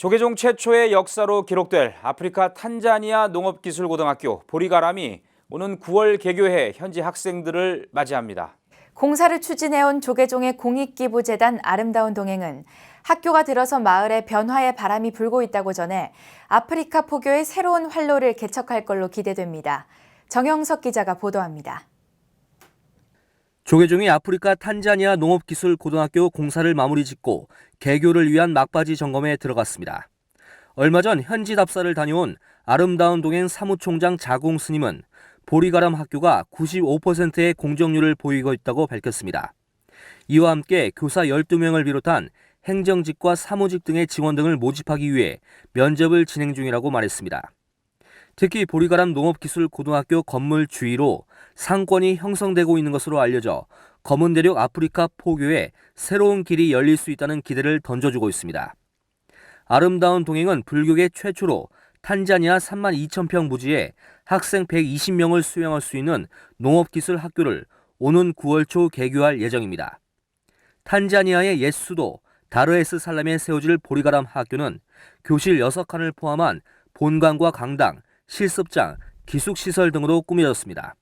조계종 최초의 역사로 기록될 아프리카 탄자니아 농업기술고등학교 보리가람이 오는 9월 개교해 현지 학생들을 맞이합니다. 공사를 추진해온 조계종의 공익기부재단 아름다운 동행은 학교가 들어서 마을에 변화의 바람이 불고 있다고 전해 아프리카 포교의 새로운 활로를 개척할 걸로 기대됩니다. 정영석 기자가 보도합니다. 조계종이 아프리카 탄자니아 농업기술 고등학교 공사를 마무리 짓고 개교를 위한 막바지 점검에 들어갔습니다. 얼마 전 현지 답사를 다녀온 아름다운 동행 사무총장 자공 스님은 보리가람 학교가 95%의 공정률을 보이고 있다고 밝혔습니다. 이와 함께 교사 12명을 비롯한 행정직과 사무직 등의 직원 등을 모집하기 위해 면접을 진행 중이라고 말했습니다. 특히 보리가람 농업기술고등학교 건물 주위로 상권이 형성되고 있는 것으로 알려져 검은 대륙 아프리카 포교에 새로운 길이 열릴 수 있다는 기대를 던져주고 있습니다. 아름다운 동행은 불교계 최초로 탄자니아 3만 2천 평 부지에 학생 120명을 수용할 수 있는 농업기술 학교를 오는 9월 초 개교할 예정입니다. 탄자니아의 옛 수도 다르에스 살람에 세워질 보리가람 학교는 교실 6칸을 포함한 본관과 강당, 실습장, 기숙시설 등으로 꾸며졌습니다.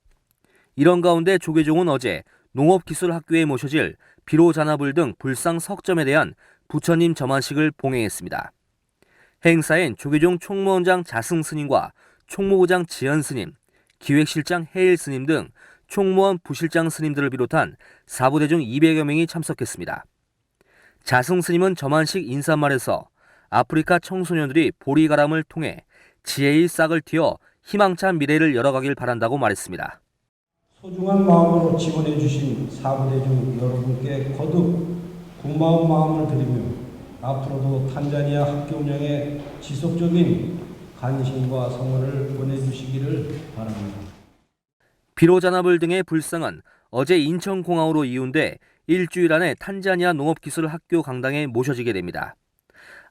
이런 가운데 조계종은 어제 농업기술학교에 모셔질 비로자나불 등 불상 석점에 대한 부처님 점안식을 봉행했습니다. 행사엔 조계종 총무원장 자승 스님과 총무부장 지연 스님, 기획실장 해일 스님 등 총무원 부실장 스님들을 비롯한 사부대중 200여 명이 참석했습니다. 자승 스님은 점안식 인사말에서 아프리카 청소년들이 보리가람을 통해 지혜의 싹을 틔어 희망찬 미래를 열어가길 바란다고 말했습니다. 소중한 마음으로 지원해 주신 사부대중 여러분께 거듭 고마운 마음을 드리며 앞으로도 탄자니아 학교 운영에 지속적인 관심과 성원을 보내주시기를 바랍니다. 비로자나불 등의 불상은 어제 인천공항으로 이운돼 일주일 안에 탄자니아 농업기술학교 강당에 모셔지게 됩니다.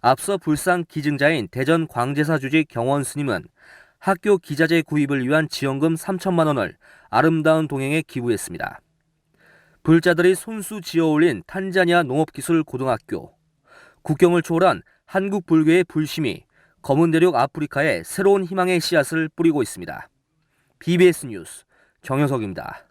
앞서 불상 기증자인 대전 광제사 주직 경원 스님은 학교 기자재 구입을 위한 지원금 3천만 원을 아름다운 동행에 기부했습니다. 불자들이 손수 지어 올린 탄자니아 농업기술 고등학교. 국경을 초월한 한국 불교의 불심이 검은 대륙 아프리카에 새로운 희망의 씨앗을 뿌리고 있습니다. BBS 뉴스 정효석입니다.